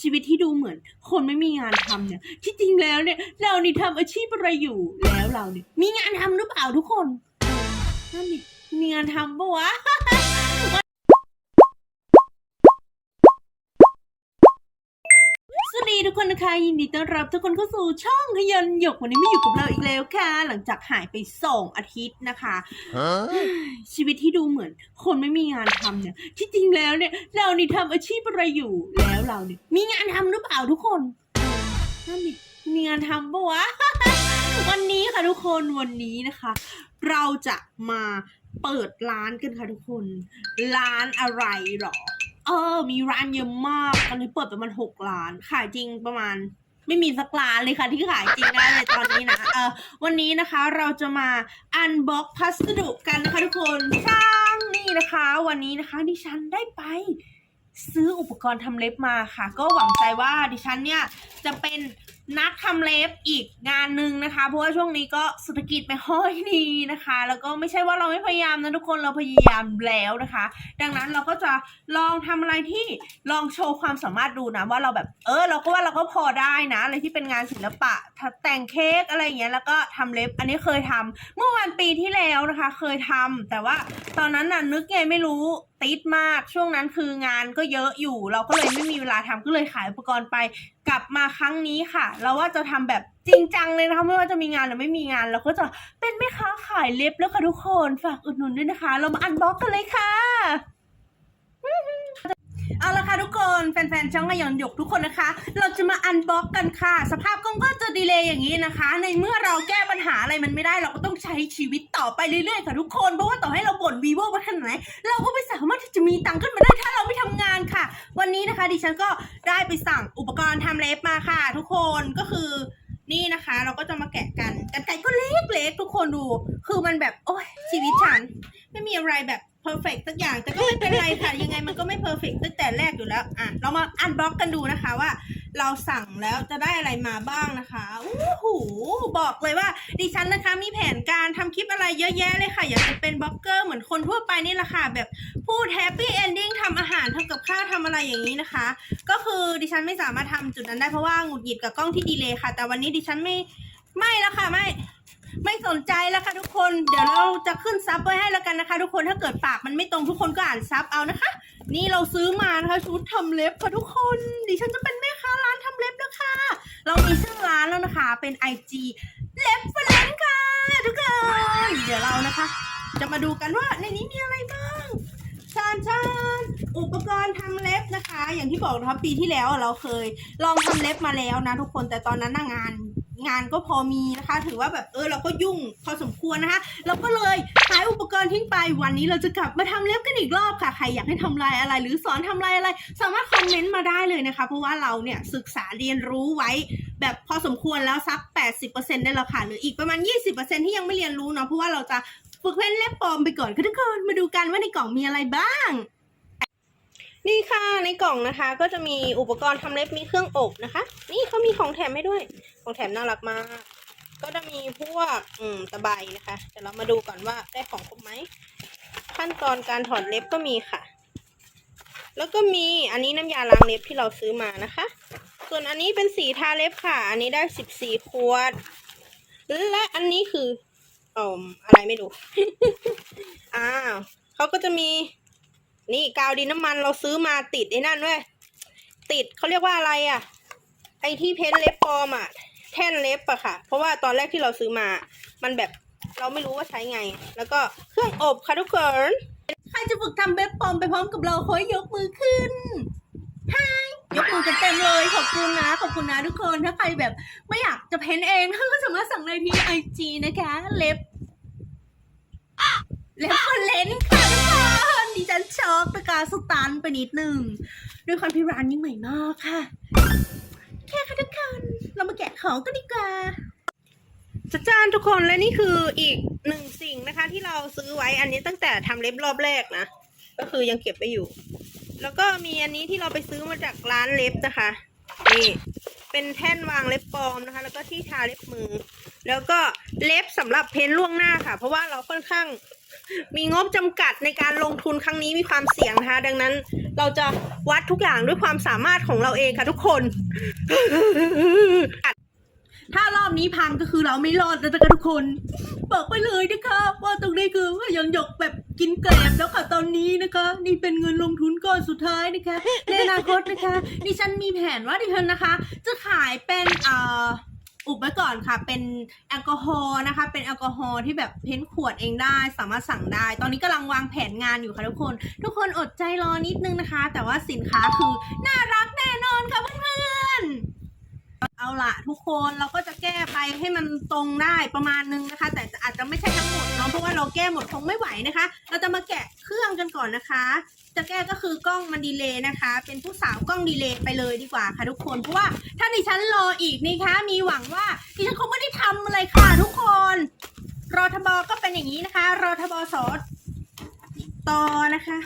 ชีวิตที่ดูเหมือน คนไม่มีงานทำเนี่ย ที่จริงแล้วเนี่ย เรานี่ทำอาชีพอะไรอยู่แล้วเราเนี่ยมีงานทำหรือเปล่าทุกคนนั่นนี่มีงานทำปะวะ ทุกคนนะคะยินดีต้อนรับทุกคนเข้าสู่ช่องขยันหยกวันนี้มาอยู่กับเราอีกแล้วค่ะ หลังจากหายไปสองอาทิตย์นะคะ Huh? ชีวิตที่ดูเหมือน คนไม่มีงานทำเนี่ยที่จริงแล้วเนี่ย เรานี่ทำอาชีพอะไรอยู่แล้วเราเนี่ยมีงานทำหรือเปล่าทุกคนนั่นดิมีงานทำปะวะ วันนี้ค่ะทุกคนวันนี้นะคะ เราจะมาเปิดร้านกันค่ะทุกคน ร้านอะไรหรอ เออ มีร้านเยอะมาก ตอนนี้เปิดประมาณหกร้าน ขายจริงประมาณ ไม่มีสักร้านเลยค่ะที่ขายจริงได้เลยตอนนี้นะ เออวันนี้นะคะเราจะมาอันบ็อกพัสดุกันนะคะทุกคนสร้างนี่นะคะ วันนี้นะคะดิฉันได้ไปซื้ออุปกรณ์ทำเล็บมาค่ะ ก็หวังใจว่าดิฉันเนี่ยจะเป็น นักทำเล็บอีกงานหนึ่งนะคะ เพราะว่าช่วงนี้ก็เศรษฐกิจไม่ค่อยดีนะคะ แล้วก็ไม่ใช่ว่าเราไม่พยายามนะทุกคนเราพยายามแล้วนะคะ ดังนั้นเราก็จะลองทำอะไรที่ลองโชว์ความสามารถดูนะว่าเราแบบเออเราก็ว่าเราก็พอได้นะอะไรที่เป็นงานศิลปะแต่งเค้กอะไรอย่างเงี้ยแล้วก็ทำเล็บอันนี้เคยทำเมื่อวันปีที่แล้วนะคะ เคยทำแต่ว่าตอนนั้นน่ะนึกไงไม่รู้ติดมากช่วงนั้นคืองานก็เยอะอยู่ เราก็เลยไม่มีเวลาทำก็เลยขายอุปกรณ์ไป กลับมาครั้งนี้ค่ะ เราว่าจะทำแบบจริงจังเลยนะคะไม่ว่าจะมีงานหรือไม่มีงาน เราก็จะเป็นแม่ค้าขายเล็บแล้วค่ะทุกคนฝากอุดหนุนด้วยนะคะ เรามาอันบ็อกกันเลยค่ะ เอาละค่ะทุกคนแฟนๆช่องกระยอนหยกทุกคนนะคะ เราจะมาอันบ็อกกันค่ะ สภาพกล้องก็จะดีเลย์อย่างนี้นะคะ ในเมื่อเราแก้ปัญหาอะไรมันไม่ได้เราก็ต้องใช้ชีวิตต่อไปเรื่อยๆค่ะทุกคนเพราะว่าต่อให้เราบ่นวีโวว่าขนาดไหนเราก็ไม่สามารถที่จะมีตังค์ขึ้นมาได้ถ้าเราไม่ทำงานค่ะ วันนี้นะคะดิฉันก็ได้ไปสั่งอุปกรณ์ทำเล็บมาค่ะ ทุกคนก็คือนี่นะคะ เราก็จะมาแกะกันกันไก่ก็เล็กๆทุกคนดู คือมันแบบโอ้ยชีวิตฉันไม่มีอะไรแบบ เพอร์เฟกสักอย่างแต่ก็ไม่เป็นไรค่ะ ยังไงมันก็ไม่เพอร์เฟกตั้งแต่แรกอยู่แล้ว อะ เรามาอันบล็อกกันดูนะคะว่า เราสั่งแล้วจะได้อะไรมาบ้างนะคะอู้หูบอกเลยว่าดิฉันนะคะมีแผนการทำคลิปอะไรเยอะแยะเลยค่ะ อยากจะเป็นบล็อกเกอร์เหมือนคนทั่วไปนี่แหละค่ะแบบพูดแฮปปี้เอนดิ้งทำอาหารทำกับข้าวทำอะไรอย่างนี้นะคะ ก็คือดิฉันไม่สามารถทำจุดนั้นได้เพราะว่าหงุดหงิดกับกล้องที่ดีเลย์ค่ะ แต่วันนี้ดิฉันไม่ไม่แล้วค่ะไม่ ไม่สนใจแล้วค่ะทุกคน เดี๋ยวเราจะขึ้นซับไว้ให้แล้วกันนะคะ ทุกคนถ้าเกิดปากมันไม่ตรงทุกคนก็อ่านซับเอานะคะ นี่เราซื้อมานะคะชุดทำเล็บค่ะทุกคนดิฉันจะเป็นแม่ค้าร้านทำเล็บแล้วค่ะ เรามีชื่อร้านแล้วนะคะ เป็น IG เล็บเฟลนค่ะ ทุกคนเดี๋ยวเรานะคะ จะมาดูกันว่าในนี้มีอะไรบ้างชานชานอุปกรณ์ทำเล็บนะคะ อย่างที่บอกนะคะปีที่แล้วเราเคยลองทำเล็บมาแล้วนะทุกคนแต่ตอนนั้นน่ะงาน งานก็พอมีนะคะ ถือว่าแบบเออเราก็ยุ่งพอสมควรนะคะ เราก็เลยขายอุปกรณ์ทิ้งไปวันนี้เราจะกลับมาทำเล็บกันอีกรอบค่ะ ใครอยากให้ทำลายอะไร หรือสอนทำลายอะไร สามารถคอมเมนต์มาได้เลยนะคะ เพราะว่าเราเนี่ยศึกษาเรียนรู้ไว้แบบพอสมควรแล้วสัก 80%ได้แล้วค่ะหรืออีกประมาณ 20%ที่ยังไม่เรียนรู้เนาะเพราะว่าเราจะฝึกเล่นเล็บปลอมไปก่อนค่ะทุกคนมาดูกันว่าในกล่องมีอะไรบ้างนี่ค่ะในกล่องนะคะก็จะมีอุปกรณ์ทำเล็บมีเครื่องอบนะคะ นี่เขามีของแถมให้ด้วย ของแถมน่ารักมาก ก็จะมีพวกอืมตะไบนะคะ เดี๋ยวเรามาดูก่อนว่าได้ของครบไหม ขั้นตอนการถอดเล็บก็มีค่ะ แล้วก็มีอันนี้น้ำยาล้างเล็บที่เราซื้อมานะคะ ส่วนอันนี้เป็นสีทาเล็บค่ะ อันนี้ได้สิบสี่ขวด และอันนี้คือเอ่ออะไรไม่รู้ อ้าวเขาก็จะมี นี่กาวดินน้ำมันเราซื้อมาติดไอ้นั่นด้วย ติดเขาเรียกว่าอะไรอะ่ะ ไอที่เพ้นท์เล็บปลอมอะ่ะ แท่นเล็บอะค่ะ เพราะว่าตอนแรกที่เราซื้อมา มันแบบเราไม่รู้ว่าใช้ไง แล้วก็เครื่องอบค่ะทุกคน ใครจะฝึกทำเล็บปลอมไปพร้อมกับเราขอให้ยกมือขึ้นฮายยกมือกันเต็มเลยขอบคุณนะขอบคุณนะทุกคนถ้าใครแบบไม่อยากจะเพ้นเองก็สามารถสั่งได้ที่ไอจีนะคะ เล็บเล็บคนเลนค่ะทุกคนดิฉันช็อกประกาศสตันไปนิดหนึ่งด้วยความที่ร้านยิ่งใหม่มากค่ะ แค่ค่ะทุกคน เรามาแกะของกันดีกว่าจัดจานทุกคนและนี่คืออีกหนึ่งสิ่งนะคะ ที่เราซื้อไว้อันนี้ตั้งแต่ทำเล็บรอบแรกนะ ก็คือยังเก็บไว้อยู่ แล้วก็มีอันนี้ที่เราไปซื้อมาจากร้านเล็บนะคะนี่เป็นแท่นวางเล็บปลอมนะคะ แล้วก็ที่ทาเล็บมือ แล้วก็เล็บสำหรับเพ้นล่วงหน้าค่ะ เพราะว่าเราค่อนข้างมีงบจำกัดในการลงทุนครั้งนี้มีความเสี่ยงนะคะ ดังนั้น เราจะวัดทุกอย่างด้วยความสามารถของเราเองค่ะทุกคน ถ้ารอบนี้พังก็คือเราไม่รอดแล้วนะคะทุกคน บอกไปเลยนะคะว่าตรงนี้คือว่ายังหยกแบบกินแกลบแล้วค่ะตอนนี้นะคะ นี่เป็นเงินลงทุนก้อนสุดท้ายนะคะในอนาคตนะคะดิฉันมีแผนว่าดิฉันนะคะ จะขายเป็นเอ่อ อุบไว้ก่อนค่ะ เป็นแอลกอฮอล์นะคะ เป็นแอลกอฮอล์ที่แบบเพ้นขวดเองได้ สามารถสั่งได้ ตอนนี้กำลังวางแผนงานอยู่ค่ะทุกคน ทุกคนอดใจรอนิดนึงนะคะ แต่ว่าสินค้าคือน่ารักแน่นอนค่ะเพื่อนๆ เอาละทุกคนเราก็จะแก้ไปให้มันตรงได้ประมาณนึงนะคะ แต่อาจจะไม่ใช่ทั้งหมดเนาะเพราะว่าเราแก้หมดคงไม่ไหวนะคะ เราจะมาแกะเครื่องกันก่อนนะคะ จะแก้ก็คือกล้องมันดีเลย์นะคะ เป็นผู้สาวกล้องดีเลย์ไปเลยดีกว่าค่ะทุกคนเพราะว่าถ้าดิฉันรออีกนี่คะ มีหวังว่าดิฉันคงไม่ได้ทำอะไรค่ะทุกคนรอทบก็เป็นอย่างนี้นะคะรอทบสอต่อนะคะ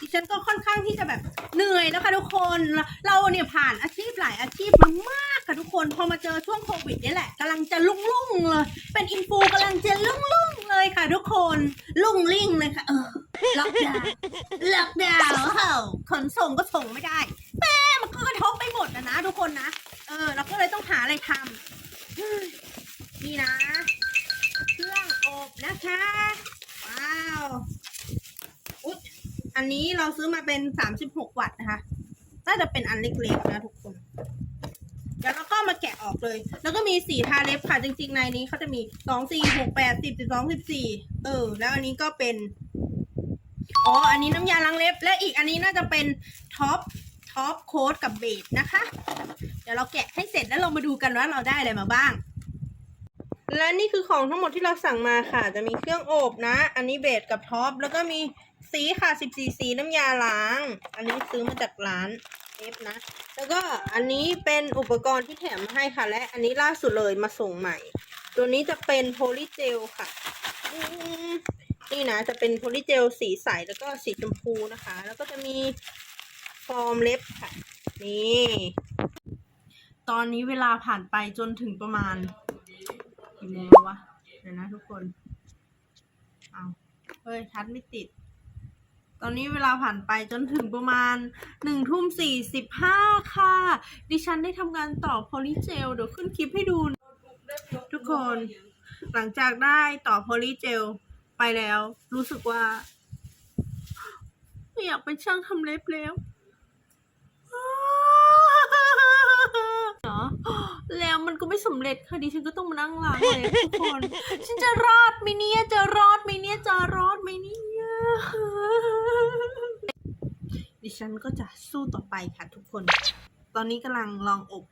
ดิฉันก็ค่อนข้างที่จะแบบเหนื่อยแล้วค่ะทุกคนเราเนี่ยผ่านอาชีพหลายอาชีพมามากค่ะทุกคนพอมาเจอช่วงโควิดนี่แหละกำลังจะลุ่งลุ่งเลยเป็นอินฟูกำลังจะลุ่งลุ่งเลยค่ะ ทุกคนลุ่งลิ่งเลยค่ะเออล็อกดาวน์ล็อกดาวน์เฮ้าขนส่งก็ส่งไม่ได้แม่มันก็กระทบไปหมดนะนะทุกคนนะเออเราก็เลยต้องหาอะไรทำเฮ้ยนี่นะ เครื่องอบนะคะ ว้าว อันนี้เราซื้อมาเป็น36วัตต์นะคะ น่าจะเป็นอันเล็กๆนะทุกคน แล้วเราก็มาแกะออกเลย แล้วก็มีสีทาเล็บค่ะ จริงๆในนี้เขาจะมี2 4 6 8 10 12 14เออ แล้วอันนี้ก็เป็น อ๋อ อันนี้น้ำยาล้างเล็บ และอีกอันนี้น่าจะเป็นท็อปท็อปโค้ดกับเบสนะคะ เดี๋ยวเราแกะให้เสร็จแล้วเรามาดูกันว่าเราได้อะไรมาบ้าง และนี่คือของทั้งหมดที่เราสั่งมาค่ะ จะมีเครื่องโอบนะ อันนี้เบสกับท็อปแล้วก็มี สีค่ะ14สีน้ำยาล้าง อันนี้ซื้อมาจากร้านเอฟนะ แล้วก็อันนี้เป็นอุปกรณ์ที่แถมมาให้ค่ะ และอันนี้ล่าสุดเลยมาส่งใหม่ ตัวนี้จะเป็นโพลีเจลค่ะนี่นะจะเป็นโพลีเจลสีใสแล้วก็สีชมพูนะคะ แล้วก็จะมีฟอร์มเล็บค่ะ นี่ ตอนนี้เวลาผ่านไปจนถึงประมาณกี่โมงแล้วะเดี๋ยวนะทุกคน เอาเฮ้ยทัดไม่ติด ตอนนี้เวลาผ่านไปจนถึงประมาณหนึ่งทุ่มสี่สิบห้าค่ะ ดิฉันได้ทำงานต่อโพลีเจล เดี๋ยวขึ้นคลิปให้ดู ทุกคน หลังจากได้ต่อโพลีเจลไปแล้ว รู้สึกว่า ไม่อยากเป็นช่างทำเล็บแล้วเนาะแล้วมันก็ไม่สำเร็จค่ะดิฉันก็ต้องมานั่งล้างเลยทุกคน ฉันจะรอดไหมเนี่ยจะรอดไหมเนี่ยจะรอดไหมเนี่ย ดิฉันก็จะสู้ต่อไปค่ะทุกคน ตอนนี้กำลังลองอบ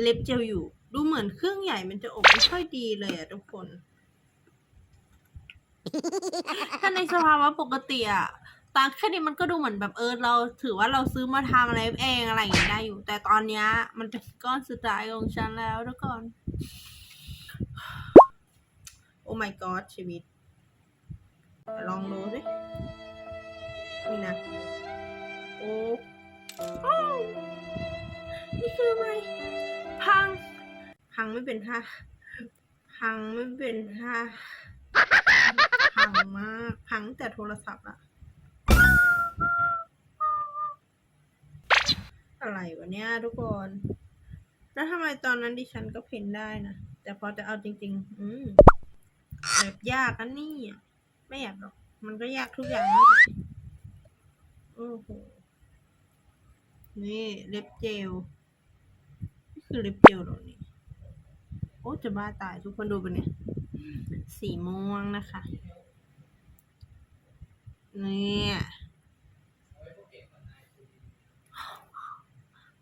เล็บเจลอยู่ ดูเหมือนเครื่องใหญ่มันจะอบไม่ค่อยดีเลยอะทุกคน ถ้าในสภาวะปกติอะตาแค่นี้มันก็ดูเหมือนแบบเออเราถือว่าเราซื้อมาทำอะไรเองอะไรอย่างนี้ได้อยู่ แต่ตอนนี้มันเป็นก้อนสุดท้ายของฉันแล้วทุกคน โอ้ my god ชีวิต ลองดูสินี่นะ โอ้อ้นี่คืออะไร พัง พังไม่เป็นท่าพังไม่เป็นท่าพังมาก พังแต่โทรศัพท์อะอะไรวะเนี่ยทุกคน แล้วทำไมตอนนั้นดิฉันก็เพ้นได้นะ แต่พอจะเอาจริง ๆ อืมแอบยากนะนี่อะ ไม่แอบหรอก มันก็ยากทุกอย่างนั่นแหละโอ้โห นี่เล็บเจล นี่คือเล็บเจลหรอนี่ โอ้จะบ้าตายทุกคนดูเป็นเนี่ย สีม่วงนะคะ เนี่ย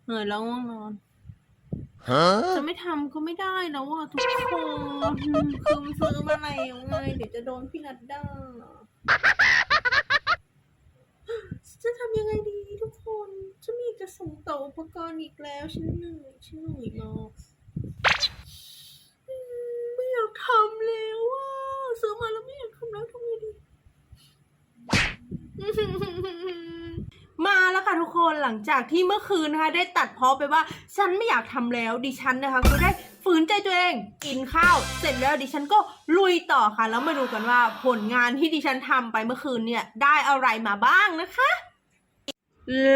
เหนื่อยแล้วง่วงนอน จะไม่ทำก็ไม่ได้แล้วอะทุกคนคือมันซื้อมาแล้วไงเดี๋ยวจะโดนพี่นัดด่าจะทำยังไงดีทุกคนฉันมีจะส่งต่ออุปกรณ์อีกแล้วฉันเหนื่อยฉันเหนื่อยมากอืมไม่อยากทำแล้วอะซื้อมาแล้วไม่อยากทำแล้วทำไงดี คนหลังจากที่เมื่อคืนนะคะ ได้ตัดเพาะไปว่าฉันไม่อยากทำแล้วดิฉันนะคะก็ได้ฝืนใจตัวเองกินข้าว เสร็จแล้วดิฉันก็ลุยต่อค่ะ แล้วมาดูกันว่าผลงานที่ดิฉันทำไปเมื่อคืนเนี่ยได้อะไรมาบ้างนะคะ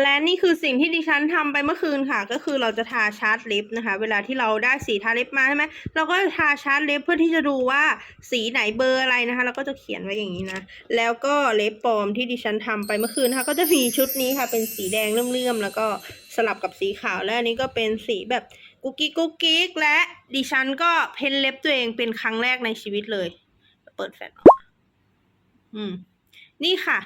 และนี่คือสิ่งที่ดิฉันทำไปเมื่อคืนค่ะ ก็คือเราจะทาชาร์ตลิปนะคะ เวลาที่เราได้สีทาลิปมาใช่ไหมเราก็จะทาชาร์ตลิปเพื่อที่จะดูว่าสีไหนเบอร์อะไรนะคะเราก็จะเขียนไว้อย่างนี้นะ แล้วก็เล็บปลอมที่ดิฉันทำไปเมื่อคืนนะคะ ก็จะมีชุดนี้ค่ะ เป็นสีแดงเลื่อมๆแล้วก็สลับกับสีขาวและอันนี้ก็เป็นสีแบบกุ๊กกิ๊กกุ๊กกิ๊กและดิฉันก็เพ้นเล็บตัวเองเป็นครั้งแรกในชีวิตเลย เปิดแฟลชอืม นี่ค่ะ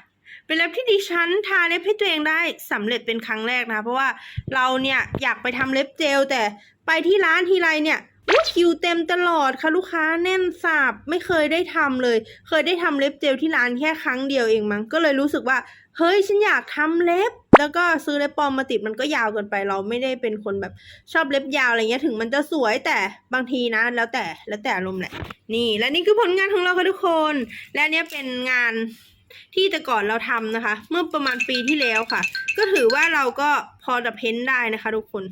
เป็นเล็บที่ดิฉันทาเล็บให้ตัวเองได้สำเร็จเป็นครั้งแรกนะ เพราะว่าเราเนี่ยอยากไปทำเล็บเจล แต่ไปที่ร้านทีไรเนี่ยคิวเต็มตลอดค่ะลูกค้าแน่นสาบไม่เคยได้ทำเลย เคยได้ทำเล็บเจลที่ร้านแค่ครั้งเดียวเองมั้งก็เลยรู้สึกว่า เฮ้ยฉันอยากทำเล็บ แล้วก็ซื้อเล็บปลอมมาติดมันก็ยาวเกินไป เราไม่ได้เป็นคนแบบชอบเล็บยาวอะไรเงี้ยถึงมันจะสวยแต่บางทีนะ แล้วแต่แล้วแต่อารมณ์แหละนี่ และนี่คือผลงานของเราค่ะทุกคน และเนี้ยเป็นงาน ที่แต่ก่อนเราทำนะคะ เมื่อประมาณปีที่แล้วค่ะ ก็ถือว่าเราก็พอจะเพ้นได้นะคะ ทุกคน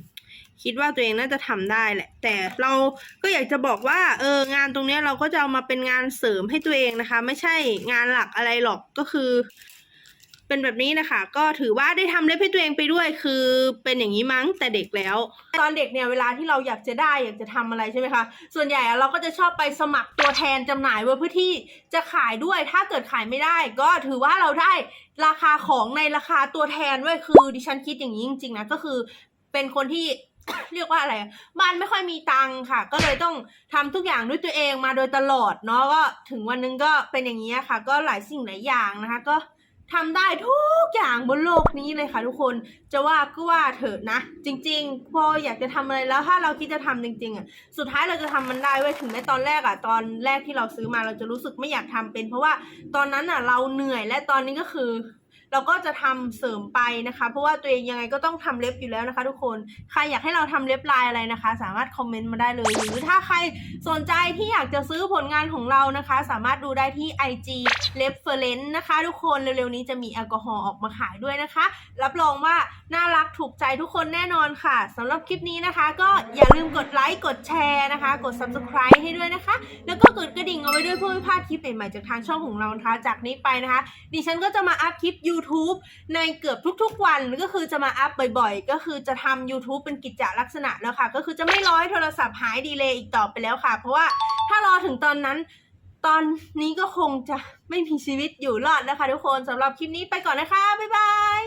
คิดว่าตัวเองน่าจะทำได้แหละ แต่เราก็อยากจะบอกว่าเอองานตรงนี้เราก็จะเอามาเป็นงานเสริมให้ตัวเองนะคะ ไม่ใช่งานหลักอะไรหรอกก็คือ เป็นแบบนี้นะคะ ก็ถือว่าได้ทำเล็บให้ตัวเองไปด้วย คือเป็นอย่างนี้มั้งแต่เด็กแล้ว ตอนเด็กเนี่ยเวลาที่เราอยากจะได้อยากจะทำอะไรใช่ไหมคะ ส่วนใหญ่เราก็จะชอบไปสมัครตัวแทนจำหน่ายไว้เพื่อที่จะขายด้วย ถ้าเกิดขายไม่ได้ ก็ถือว่าเราได้ราคาของในราคาตัวแทนด้วยคือดิฉันคิดอย่างนี้จริงๆนะก็คือเป็นคนที่เรียกว่าอะไรบ้านไม่ค่อยมีตังค่ะ ก็เลยต้องทำทุกอย่างด้วยตัวเองมาโดยตลอดเนาะก็ถึงวันนึงก็เป็นอย่างนี้ค่ะ ก็หลายสิ่งหลายอย่างนะคะก็ ทำได้ทุกอย่างบนโลกนี้เลยค่ะทุกคนจะว่าก็ว่าเถอะนะ จริง ๆ พออยากจะทำอะไรแล้วถ้าเราคิดจะทำจริง ๆอะสุดท้ายเราจะทำมันได้เว้ยถึงแม้ตอนแรกอะตอนแรกที่เราซื้อมาเราจะรู้สึกไม่อยากทำเป็น เพราะว่าตอนนั้นอะเราเหนื่อยและตอนนี้ก็คือ เราก็จะทำเสริมไปนะคะ เพราะว่าตัวเองยังไงก็ต้องทำเล็บอยู่แล้วนะคะ ทุกคนใครอยากให้เราทำเล็บลายอะไรนะคะ สามารถคอมเมนต์มาได้เลย หรือถ้าใครสนใจที่อยากจะซื้อผลงานของเรานะคะ สามารถดูได้ที่ IG เล็บเฟรนนะคะ ทุกคนเร็วๆนี้จะมีแอลกอฮอล์ออกมาขายด้วยนะคะ รับรองว่าน่ารักถูกใจทุกคนแน่นอนค่ะสำหรับคลิปนี้นะคะ ก็อย่าลืมกดไลค์กดแชร์นะคะ กด subscribe ให้ด้วยนะคะ แล้วก็กดกระดิ่งเอาไว้ด้วยเพื่อไม่พลาดคลิปใหม่ๆจากทางช่องของเรานะคะ จากนี้ไปนะคะ ดิฉันก็จะมาอัพคลิปยู YouTube ในเกือบทุกๆวันก็คือจะมาอัพบ่อยๆ ก็คือจะทำ YouTube เป็นกิจจลักษณะแล้วค่ะ ก็คือจะไม่รอให้โทรศัพท์หายดีเลยอีกต่อไปแล้วค่ะ เพราะว่าถ้ารอถึงตอนนั้น ตอนนี้ก็คงจะไม่มีชีวิตอยู่รอดนะคะทุกคนสำหรับคลิปนี้ไปก่อนนะคะ บ๊ายบาย